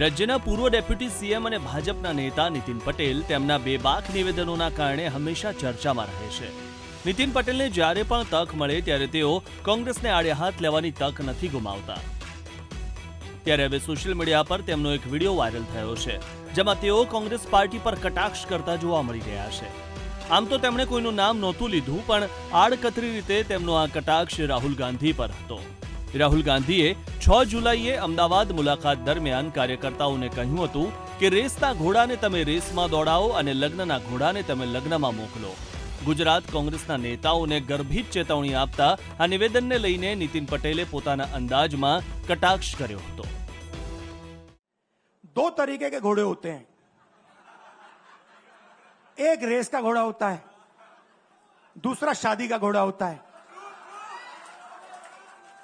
રાજ્યના પૂર્વ deputy CM અને ભાજપના નેતા નીતિન પટેલ તેમના બેબાક નિવેદનોના કારણે હંમેશા ચર્ચામાં રહે છે. નીતિન પટેલને જ્યારે પણ તક મળે ત્યારે તેઓ કોંગ્રેસને આડે હાથ લેવાની તક નથી ગુમાવતા. ત્યારે હવે સોશિયલ મીડિયા પર તેમનો એક વીડિયો વાયરલ થયો છે, જેમાં તેઓ કોંગ્રેસ પાર્ટી પર કટાક્ષ કરતા જોવા મળી રહ્યા છે. આમ તો તેમણે કોઈનું નામ નહોતું લીધું, પણ આડકતરી રીતે તેમનો આ કટાક્ષ રાહુલ ગાંધી પર હતો. રાહુલ ગાંધીએ છ જુલાઈએ અમદાવાદ મુલાકાત દરમિયાન કાર્યકર્તાઓને કહ્યું હતું કે રેસના ઘોડાને તમે રેસમાં દોડાવો અને લગ્નના ઘોડાને તમે લગ્નમાં મોકલો ગુજરાત કોંગ્રેસના નેતાઓને ગર્ભિત ચેતવણી આપતા આ નિવેદનને લઈને નીતિન પટેલે પોતાના અંદાજમાં કટાક્ષ કર્યો હતો दो तरीके के घोड़े होते हैं एक रेस का घोड़ा होता है दूसरा शादी का घोड़ा होता है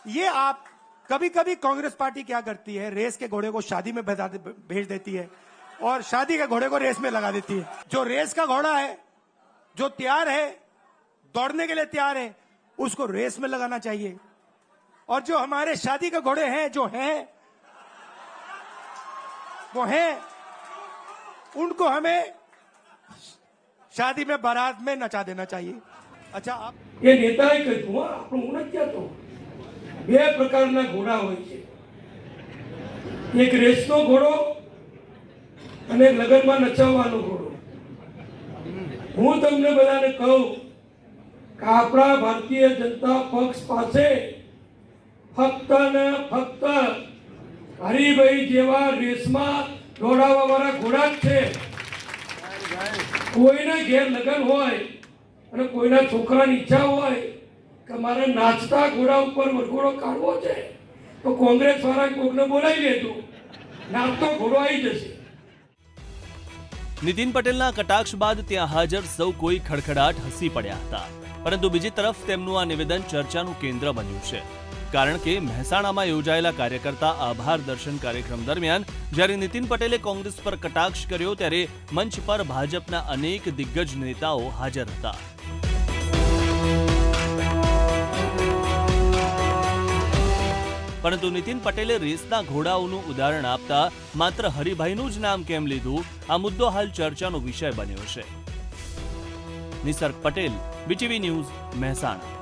ये आप कभी कभी कांग्रेस पार्टी क्या करती है? रेस के घोड़े को शादी में भेज देती है और शादी के घोड़े को रेस में लगा देती है। जो रेस का घोड़ा है, जो तैयार है, दौड़ने के लिए तैयार है, उसको रेस में लगाना चाहिए। और जो हमारे शादी के घोड़े हैं, जो हैं, वो हैं, उनको हमें शादी में बारात में नचा देना चाहिए। अच्छा आप ये नेता है બે પ્રકારના ઘોડા હોય છે. એક રેસનો ઘોડો અને લગનમાં નચાવવાનો ઘોડો. હું તમને બધાને કહું કે આપણા ભારતીય જનતા પક્ષ પાસે ફક્ત ને ફક્ત હરિભાઈ જેવા રેસમાં દોડાવવા વાળા ઘોડા જ છે. કોઈને ઘેર લગ્ન હોય અને કોઈના છોકરાની ઈચ્છા હોય કે નાચતા ઘોડા ઉપર વરઘોડો કાઢવો છે? તો કોંગ્રેસ વાળા કોકને બોલાવી લેજો નાચતો ઘોડો આવી જશે. નીતિન પટેલના કટાક્ષ બાદ ત્યાં હાજર સૌ કોઈ ખડખડાટ હસી પડ્યા હતા. પરંતુ બીજી તરફ તેમનું આ નિવેદન ચર્ચાનું કેન્દ્ર બન્યું છે. કારણ કે મહેસાણામાં યોજાયેલા કાર્યકર્તા આભાર દર્શન કાર્યક્રમ દરમિયાન જ્યારે નીતિન પટેલે કોંગ્રેસ પર કટાક્ષ કર્યો ત્યારે મંચ પર ભાજપના અનેક દિગ્ગજ નેતાઓ હાજર હતા. પરંતુ નીતિન પટેલે રેસના ઘોડાઓનું ઉદાહરણ આપતા માત્ર હરિભાઈનું જ નામ કેમ લીધું? આ મુદ્દો હાલ ચર્ચાનો વિષય બન્યો છે. Nisarg Patel, BTV news, Mehsana.